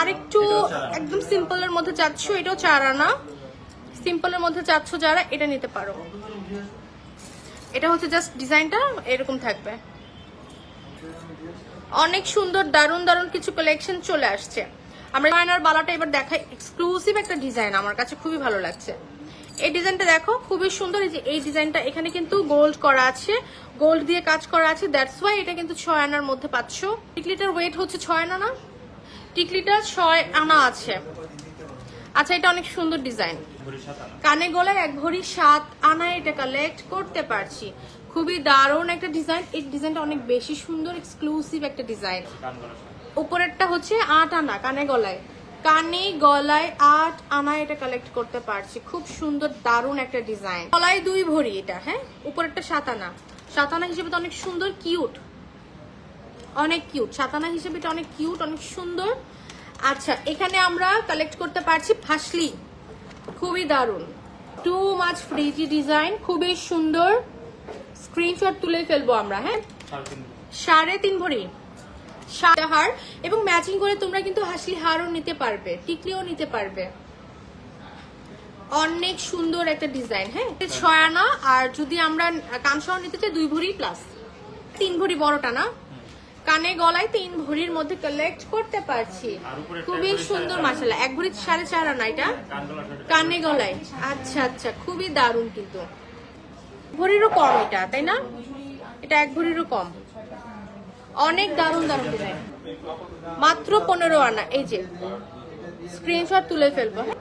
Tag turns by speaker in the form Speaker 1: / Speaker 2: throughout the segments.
Speaker 1: আরেকটু একদম সিম্পলের মধ্যে চাচ্ছ এটাও চার আনা। সিম্পলের মধ্যে চাচ্ছ যারা এটা নিতে পারো। এটা হচ্ছে জাস্ট ডিজাইনটা এরকম থাকবে। অনেক সুন্দর দারুণ দারুণ কিছু কালেকশন চলে আসছে। আমরা মাইনার বালাটা এবার দেখাই। এক্সক্লুসিভ একটা ডিজাইন আমার কাছে খুবই ভালো লাগছে। এই ডিজাইনটা দেখো খুবই সুন্দর। এই যে এই ডিজাইনটা এখানে কিন্তু গোল্ড করা আছে। গোল্ড দিয়ে কাজ করা আছে। দ্যাটস ওয়াই এটা কিন্তু ছয় আনার মধ্যে পাচ্ছ। টিকলিটার ওয়েট হচ্ছে ছয় আনা না? টিকলিটা ছয় আনা আছে। আচ্ছা এটা অনেক সুন্দর ডিজাইন। কানে গলায় এক ভরি সাত আনায় এটা কালেক্ট করতে পারছি। খুবই দারুণ একটা ডিজাইন। এই ডিজাইনটা অনেক বেশি সুন্দর এক্সক্লুসিভ একটা ডিজাইন। উপরেরটা হচ্ছে আট আনা কানে গলায়। কানে গলায় আট আনা এটা কালেক্ট করতে পারছি। খুব সুন্দর, দারুণ একটা ডিজাইন। গলায় দুই ভরি এটা হ্যাঁ? উপরেরটা সাত আনা। সাত আনা হিসেবে তো অনেক সুন্দর কিউট অনেক কিউট সাতানা হিসেবে এটা অনেক কিউট অনেক সুন্দর। আচ্ছা এখানে আমরা কালেক্ট করতে পারছি ফাসলি খুবই দারুণ। টু মাছ ফ্রিজি ডিজাইন খুবই সুন্দর। স্ক্রিনশট তুলে ফেলব আমরা হ্যাঁ? সাড়ে তিন ভরি। সাদা হার এবং ম্যাচিং করে তোমরা কিন্তু হাসলি হারও নিতে পারবে টিকলিও নিতে পারবে। অনেক সুন্দর একটা ডিজাইন হ্যাঁ? ছয় আনা আর যদি আমরা কানসহ নিতে চাই দুই ভরি প্লাস তিন ভরি বড়টা না? কানে গলায় তিন ভরির মধ্যে কালেক্ট করতে পারছি। খুবই সুন্দর মাসালা এক ভরি সাড়ে চার আনা এটা? কানে গলায়। আচ্ছা আচ্ছা খুবই দারুণ কিন্তু। ভরিরও কম এটা তাই না? এটা এক ভরিরও কম। অনেক দারুণ দারুণ ডিজাইন মাত্র পনেরো আনা। এই যে স্ক্রিনশট তুলে ফেলব হ্যাঁ?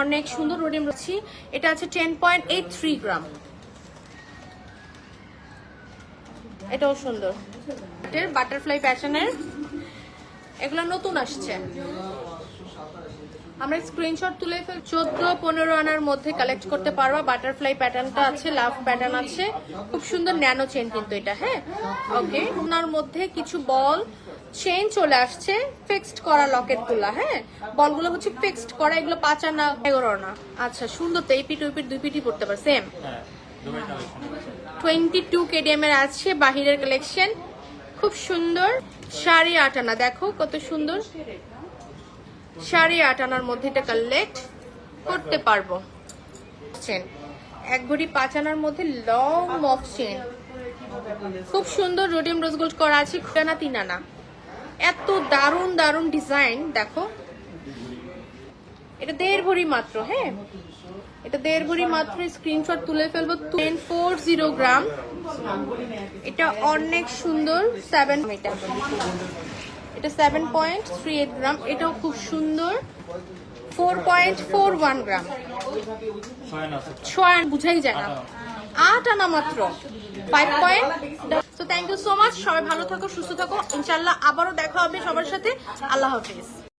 Speaker 1: অনেক সুন্দর রোডিম রয়েছি এটা আছে ten point eight three gram এটাও সুন্দর। এটার বাটারফ্লাই প্যাটার্নের এগুলো নতুন আসছে। আমরা স্ক্রিনশট তুলে ফেল চোদ্দ, পনেরো আনার মধ্যে কালেক্ট করতে পারবা। বাটারফ্লাই প্যাটার্নটা আছে লাভ প্যাটার্ন আছে। খুব সুন্দর ন্যানো চেন কিন্তু এটা হ্যাঁ? ওকে ওনার মধ্যে কিছু বল চেন চলে আসছে ফিক্সড করা লকেটগুলা হ্যাঁ? বলগুলো হচ্ছে ফিক্সড করা, এগুলো পাঁচ আনা, এগারো আনা। আচ্ছা সুন্দর তো, এই পিঠ, ওই পিঠ, দুই পিঠই পড়তে পারে সেম টোয়েন্টি টু কেডিএম এর আছে, বাহিরের কালেকশন খুব সুন্দর। সাড়ে আট আনা, দেখো কত সুন্দর। সাড়ে আট আনার মধ্যে এটা কালেক্ট করতে পারব। চেন এক ভরি পাঁচ আনার মধ্যে লং মফ চেন খুব সুন্দর রোডিয়াম রোজ করা আছে খুঁটানা তিন আনা। এত দারুণ দারুণ ডিজাইন দেখো। এটা দেড় ভরি মাত্র হ্যাঁ? এটা দেড় ভরি মাত্র স্ক্রিনশট তুলে ফেলব। টেন ফোর জিরো গ্রাম এটা অনেক সুন্দর সেভেন এটা এটা seven point three eight gram এটাও খুব সুন্দর। Four point four one gram ছয় বুঝাই যায় না। আট আনা মাত্র। ফাইভ পয়েন্ট তো থ্যাংক ইউ সো মাচ সবাই ভালো থাকো, সুস্থ থাকো। ইনশাল্লাহ আবারও দেখা হবে সবার সাথে। আল্লাহ হাফিজ।